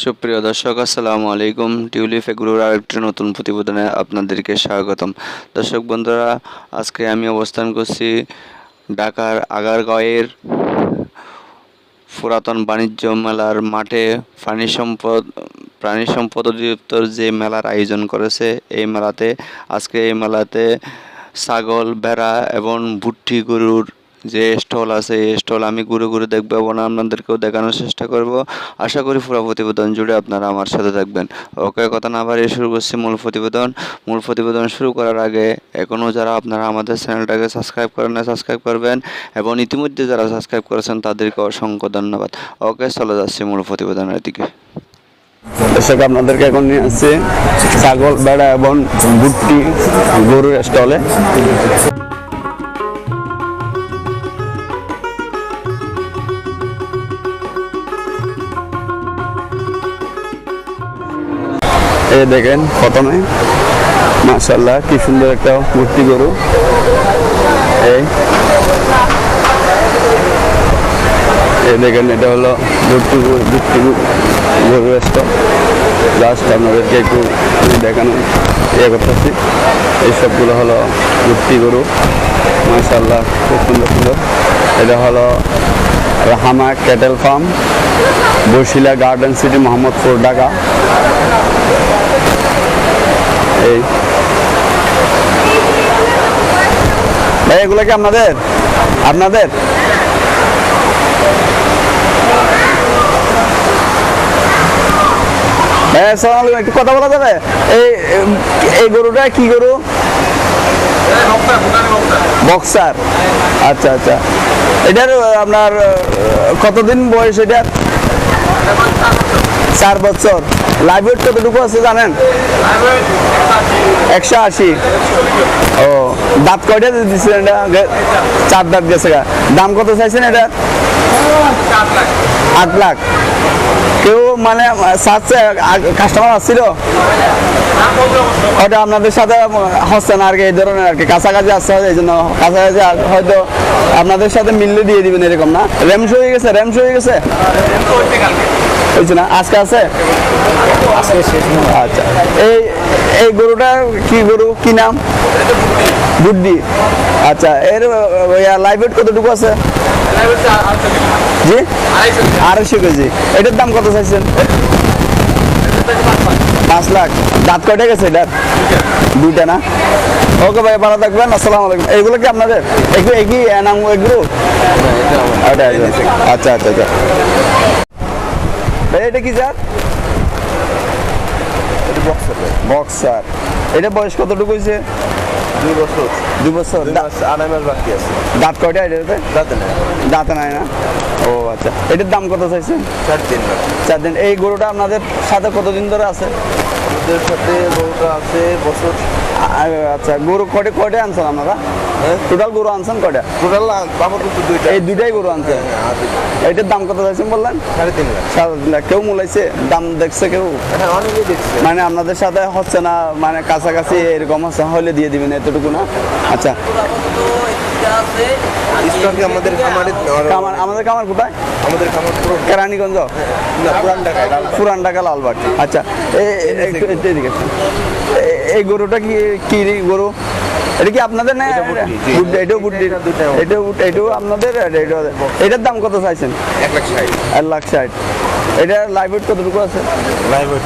সুপ্রিয় দর্শক, আসসালামু আলাইকুম। টিউলিপ এগুলোর আরেকটি নতুন প্রতিবেদনে আপনাদেরকে স্বাগতম। দর্শক বন্ধুরা, আজকে আমি অবস্থান করছি ঢাকার আগারগাঁওয়ের পুরাতন বাণিজ্য মেলার মাঠে। প্রাণী সম্পদ প্রাণী সম্পদ অধিদপ্তর যে মেলার আয়োজন করেছে, এই মেলাতে, আজকে এই মেলাতে ছাগল, ভেড়া এবং ভুট্টি গরুর যে স্টল আছে, এই স্টল আমি ঘুরে ঘুরে দেখব এবং আপনাদেরকেও দেখানোর চেষ্টা করব। আশা করি পুরো প্রতিবেদন জুড়ে আপনারা আমার সাথে থাকবেন। ওকে, কথা না বাড়িয়ে শুরু করছি মূল প্রতিবেদন। মূল প্রতিবেদন শুরু করার আগে এখনও যারা আপনারা আমাদের চ্যানেলটাকে সাবস্ক্রাইব করেন না সাবস্ক্রাইব করবেন এবং ইতিমধ্যে যারা সাবস্ক্রাইব করেছেন, তাদেরকে অসংখ্য ধন্যবাদ। ওকে, চলে যাচ্ছি মূল প্রতিবেদনের দিকে। আপনাদেরকে এখন নিয়ে আসছি? ছাগল, বেড়া এবং গরুর স্টলে। এই দেখেন, প্রথমে। মাশাল্লাহ কি সুন্দর একটা ভুট্টি গরু। এই। এই দেখেন, এটা হলো স্টক জাস্ট আপনাদেরকে একটু দেখানো ইয়ে করতেছি। এইসবগুলো হলো ভুট্টি গরু। মাশাল্লাহ খুব সুন্দর সুন্দর। এটা হলো Rahama cattle farm, Basila garden city, Mohammadpur, Dhaka. এই। ভাই, এগুলো কি আপনাদের? আপনাদের? আলাইকুম, একটু কথা বলা যাবে? এই এই গরুটা কি গরু? বক্সার। আচ্ছা আচ্ছা। এটার আপনার কতদিন বয়স এটার চার বছর। লাইভ ওয়েট কতটুকু আছে জানেন? একশো আশি। ও, দাঁত কয়টা দিচ্ছেন এটা? চার দাঁত গেছে দাম কত চাইছেন এটা? আট লাখ। কেউ মানে চাচ্ছে কাস্টমার আসছিল? ওটা আপনাদের সাথে হচ্ছে না আর কি এই ধরনের আর কি। কাছাকাছি আসছে এই জন্য কাছাকাছি হয়তো আপনাদের সাথে মিললে দিয়ে দিবেন এরকম না? র্যামস হয়ে গেছে র্যামস হয়ে গেছে? হয়েছে না? আজকে আছে? আচ্ছা। এই এই গরুটা কি গরু? কি নাম? বুদ্ধি। আচ্ছা এর লাইভ ওয়েট কতটুকু আছে? জি? আড়াইশো কেজি। এটার দাম কত চাইছেন? পাঁচ লাখ। দাঁত কয়টা গেছে এটার? দুইটা না? ওকে ভাই, ভালো থাকবেন। আসসালামু আলাইকুম। এইগুলো কি আপনাদের? একটু একই নাম এগুলো আচ্ছা আচ্ছা আচ্ছা। ভাই, এটা কি জাত? বক্সার এটা বয়স কতটুকু হয়েছে? দুই বছর। দুই বছর। আড়াই মাস বাকি আছে। দাঁত কয়টা এটাতে রাতে না দাঁতে নাই না? ও আচ্ছা। এটার দাম কত চাইছে চার দিন চার দিন। এই গরুটা আপনাদের সাথে কতদিন ধরে আছে? আমাদের সাথে গরুটা আছে বছর। আচ্ছা গরু কটে কয়টা আনছেন আপনারা? টোটাল গরু আনছেন কয়টা? টোটাল দুইটা। এই দুইটাই গরু আনছেন আর দুইটা। এটার দাম কত চাইছেন বললেন? সাড়ে তিন লাখ। সাত লাখ। কেউ মূলাইছে? দাম দেখছে কেউ? হ্যাঁ মানে আপনাদের সাথে হচ্ছে না মানে কাছাকাছি এরকম হচ্ছে হলে দিয়ে দিবেন এতটুকু না? আচ্ছা। স্টকে আমাদের খামারে? কোথায়? আমাদের খামার পুরো কেরানীগঞ্জ? পুরান ঢাকায় পুরান ঢাকা লালবাগ। আচ্ছা। এই গরুটা কি কি গরু? এটা কি আপনাদের না এটাও এটাও এটাও আপনাদের এটার দাম কত চাইছেন? এক লাখ ষাট। এক লাখ ষাট। এটা লাইভ ওয়েট কতটুকু আছে? লাইভ ওয়েট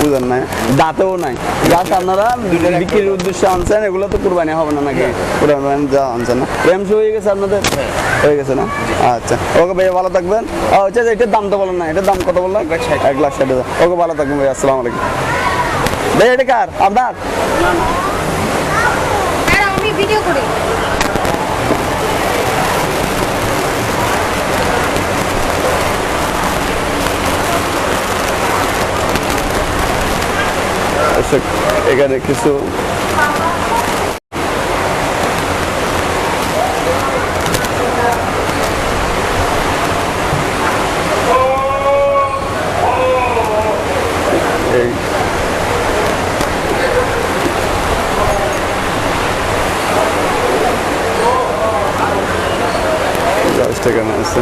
বুঝেন না দাঁতেও নাই। গাছ আপনারা বিক্রির উদ্দেশ্যে আনছেন এগুলো তো কুরবানি হবে না নাকি? কুরবানি যা আনছেন না। রেমস হয়ে গেছে আপনাদের? হয়ে। গেছে না? আচ্ছা। ওকে ভাই ভালো থাকবেন। আচ্ছা আচ্ছা, এটার দাম তো বলেন না। এটার দাম কত বললেন? এক লাখ ষাট। হাজার। ওকে ভালো থাকবেন ভাই আসসালামু আলাইকুম। ভাই এটা কার? আপনার? ভিডিও করি। আচ্ছা, এখানে কিছু এই কেন আছে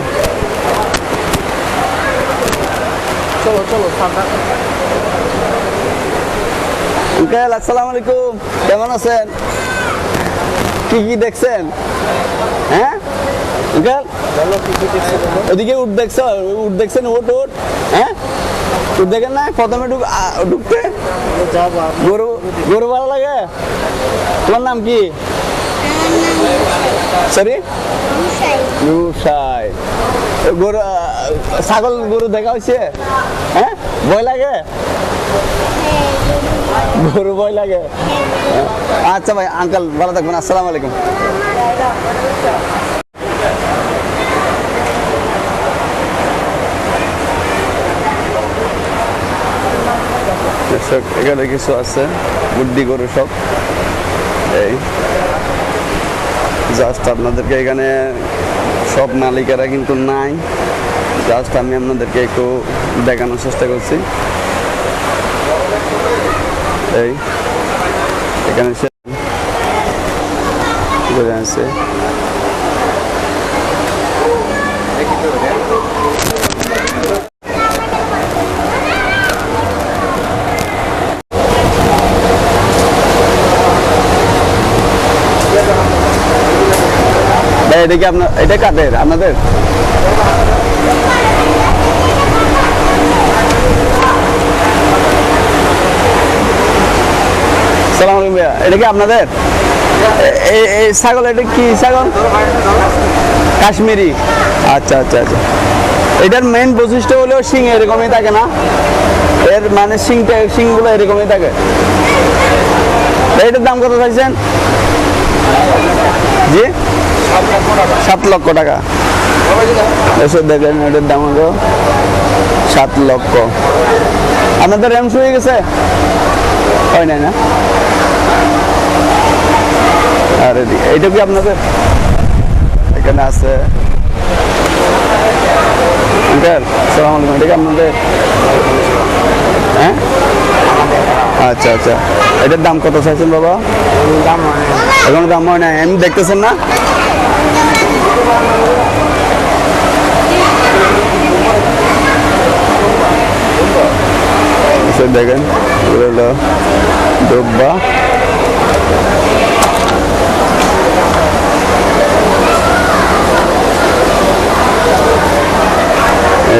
আঙ্কেল আসসালামু আলাইকুম। কেমন আছেন? কি কি দেখছেন? হ্যাঁ? আঙ্কেল ওদিকে উঠ দেখছ উঠ দেখছেন উঠ উঠ হ্যাঁ? উঠ দেখেন না? প্রথমে ঢুক ঢুকতে? গরু গরু ভালো লাগে? তোমার নাম কি? সরি রুসাই গরু ছাগল গরু দেখা হয়েছে হ্যাঁ? ভয় লাগে? গরু ভয় লাগে? আচ্ছা ভাই আঙ্কেল ভালো থাকবেন, আসসালামু আলাইকুম। এখানে কিছু আছে বুদ্ধি গরু সব এই জাস্ট আপনাদেরকে এখানে সব মালিকেরা কিন্তু নাই। জাস্ট আমি আপনাদেরকে একটু দেখানোর চেষ্টা করছি। এই এখানে সে এটা কি আপনার এটা কাদের? আপনাদের? কি ছাগল কাশ্মীরি। আচ্ছা আচ্ছা আচ্ছা। এটার মেইন বৈশিষ্ট্য হলেও শিং, এরকমই থাকে না? এর মানে শিংটা, শিংগুলো এরকমই থাকে। এটার দাম কত চাইছেন? জি? সাত লক্ষ টাকা। এসে দেখেন এটার দাম হলো সাত লক্ষ। আপনাদের র্যামস হয়ে গেছে? হয় নাই না? আর এইটা কি আপনাদের? এখানে আছে। আঙ্কেল সালাম আলাইকুম, এটা কি আপনাদের? হ্যাঁ? আচ্ছা আচ্ছা। এটার দাম কত চাইছেন বাবা? এখন দাম হয় না এমনি দেখতেছেন না? দেখেন। এগুলো হলো দুব্বা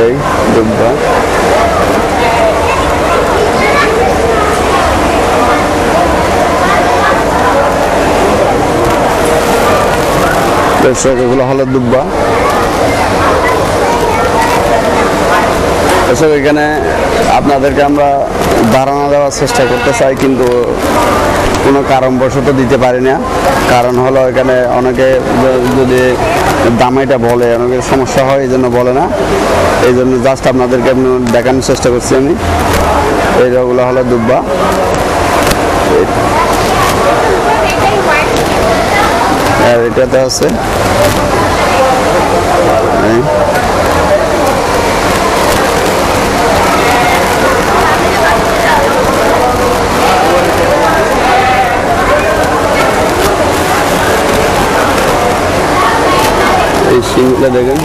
এই দুব্বা দর্শক এগুলো হলো দুব্বা। দর্শক এখানে আপনাদেরকে আমরা ধারণা দেওয়ার চেষ্টা করতে চাই, কিন্তু কোনো কারণবশত দিতে পারি না। কারণ হলো এখানে অনেকে যদি দামাইটা বলে অনেকে সমস্যা হয় এই জন্য বলে না। এই জন্য জাস্ট আপনাদেরকে দেখানোর চেষ্টা করছি আমি। এইগুলো হলো দুব্বা। আর এটাতে আছে এই। সিমটা দেখেন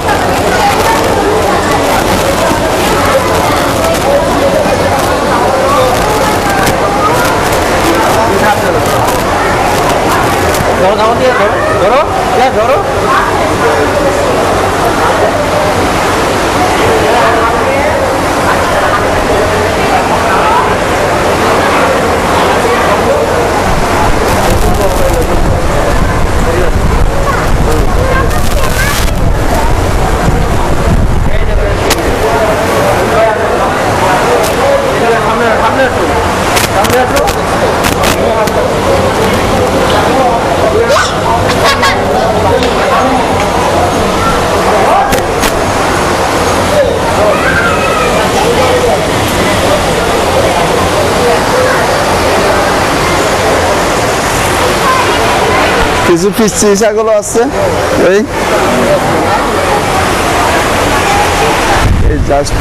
কিছু পিচ্ছি ছাগলও আছে ওই জাস্ট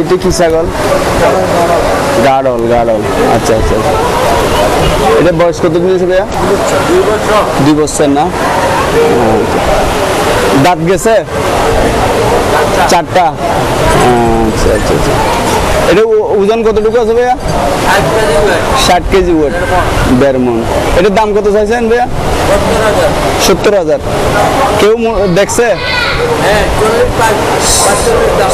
এটা কি ছাগল গাড়ল গাড়ল আচ্ছা আচ্ছা আচ্ছা। এটা বয়স কত দিন হয়েছে ভাইয়া? দুই বছর না? আচ্ছা। দাঁত গেছে? চারটা। আচ্ছা আচ্ছা আচ্ছা। এটা ওজন কতটুকু আছে ভাইয়া? ষাট কেজি ওয়েট দেড় মন। এটার দাম কত চাইছেন ভাইয়া? সত্তর হাজার। কেউ দেখছে?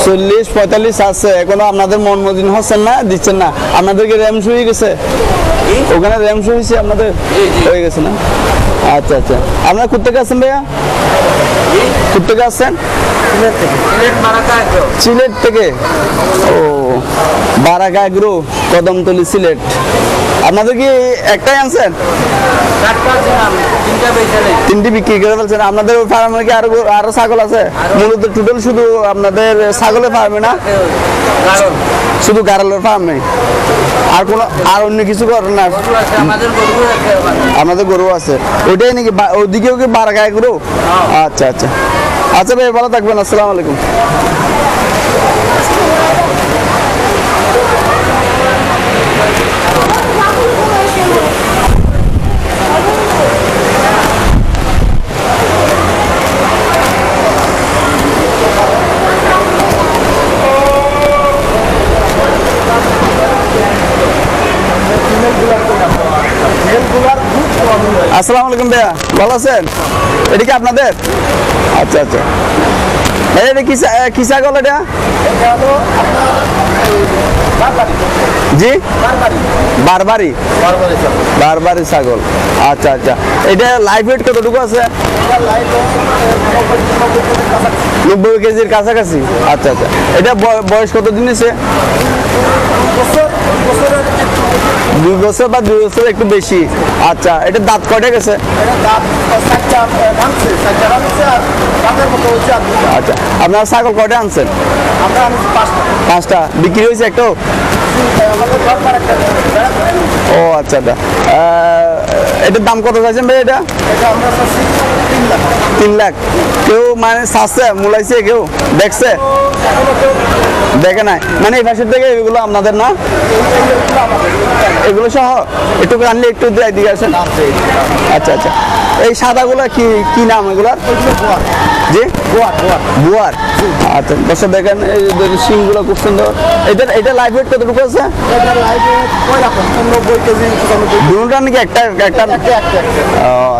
চল্লিশ পঁয়তাল্লিশ আছে এখনও আপনাদের মন মদিন হচ্ছেন না দিচ্ছেন না। আপনাদেরকে র্যাম হয়ে গেছে? ওখানে র্যাম শু হয়েছে আপনাদের হয়ে গেছে না? আচ্ছা আচ্ছা। আপনারা কোথেকে আসছেন ভাইয়া? কোথেকে আসছেন সিলেট থেকে। ও বারাকা এগ্রো কদমতলি সিলেট। আপনাদের কি একটাই আনছেন তিনটি বিক্রি করে ফেলছেন। আপনাদের ফার্মে কি আরও আরও ছাগল আছে? মূলত টোটাল শুধু আপনাদের ছাগলের ফার্মে না? শুধু গারালের ফার্মে আর কোনো আর অন্য কিছু করেন না আমাদের গরু আছে। ওইটাই নাকি ওইদিকেও কি বারাকায় গরু? আচ্ছা আচ্ছা। আচ্ছা ভাই, ভালো থাকবেন। আসসালামু আলাইকুম। আসসালামু আলাইকুম ভাইয়া ভালো আছেন? এটা কি আপনাদের? আচ্ছা আচ্ছা। এটা কি চা- এ, কি ছাগল এটা? জি? বারবারি বারবারি ছাগল। আচ্ছা আচ্ছা। এটা লাইভ ওয়েট কতটুকু আছে? নব্বই কেজির কাছাকাছি? আচ্ছা আচ্ছা। এটা বয়- বয়স কত দিন আছে দুই বছর বা দুই বছর একটু বেশি। আচ্ছা এটা দাঁত কটে গেছে? আচ্ছা আপনার ছাগল কটে আনছেন? পাঁচটা। বিক্রি হয়েছে একটাও ও আচ্ছা আচ্ছা। এটার দাম কত চাইছেন ভাই এটা? তিন লাখ। কেউ মানে চাচ্ছে মূলাইছে কেউ? দেখছে? দেখে নাই। মানে এই পাশের থেকে এগুলো আপনাদের না? এগুলো সহ? একটু আনলে একটু দিয়ে দিকে আসেন। আচ্ছা আচ্ছা। এই সাদাগুলো কি কি নাম এগুলার? জি? বুয়ার। আচ্ছা দর্শক দেখেন সিংগুলো খুব সুন্দর। এটা এটা লাইভ ওয়েট কতটুকু আছে? দুটা নাকি একটা একটা?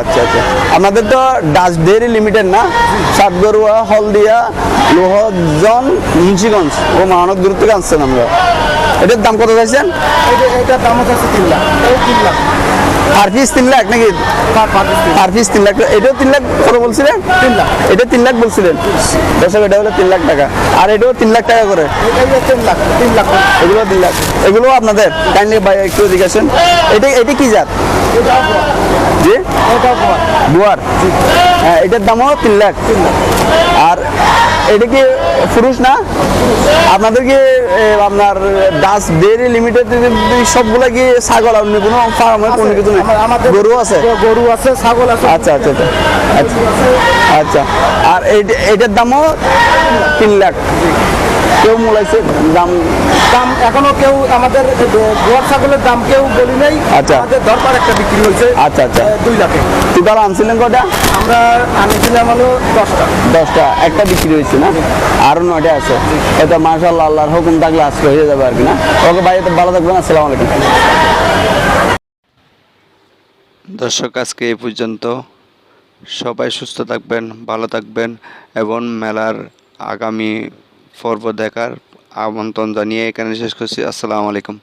আচ্ছা আচ্ছা। আপনাদের তো ডাচ ডেয়ারি লিমিটেড না? সাতগরুয়া, হলদিয়া, লোহজন, মুন্সিগঞ্জ ও মানব দূর থেকে আনছেন আমরা। এটার দাম কত চাইছেন? এটার দাম হচ্ছে তিন লাখ। তিন লাখ। পার পিস তিন লাখ নাকি? পার পিস তিন লাখ। এটাও তিন লাখ করে বলছিলেন? তিন লাখ। এটা তিন লাখ বলছিলেন। দর্শক এটা হলো তিন লাখ টাকা। আর এটাও তিন লাখ টাকা করে। তিন লাখ তিন লাখ। এগুলো তিন লাখ। এগুলো আপনাদের। কাইন্ডলি ভাই একটু জিজ্ঞাসেন এটা এটা কি জাত? জি? বুয়ার হ্যাঁ এটার দামও তিন লাখ। আর এটা কি পুরুষ না? আপনাদের কি আপনার দাস ডেয়ারি লিমিটেড সবগুলা কি ছাগল? অন্য কোনো ফার্মে কোনো কিছু নেই? গরু আছে? গরু আছে ছাগল আছে। আচ্ছা আচ্ছা আচ্ছা আচ্ছা। আচ্ছা। আর এইটার দামও তিন লাখ। কেউ মূলাইছে দাম দাম এখনও কেউ আমাদের গোয়ার ছাগলের দাম কেউ বলি নাই। আচ্ছা। আমাদের দরবার একটা বিক্রি হয়েছে আচ্ছা আচ্ছা। দুই লাখে। তুই টোটাল আনছিলেন কটা আমরা আনিছিলাম হলো দশটা। দশটা একটা বিক্রি হয়েছে না? আরও নয়টা আছে। এটা মার্শাল্লাহ আল্লাহর হুকুম থাকলে আজকে হয়ে যাবে আর কি না? ওকে ভাই তো ভালো থাকবেন আসসালামু আলাইকুম। দর্শক আজকে এই পর্যন্ত। সবাই সুস্থ থাকবেন ভালো থাকবেন এবং মেলার আগামী পর্ব দেখার আমন্ত্রণ জানিয়ে এখানে শেষ করছি। আসসালামু আলাইকুম।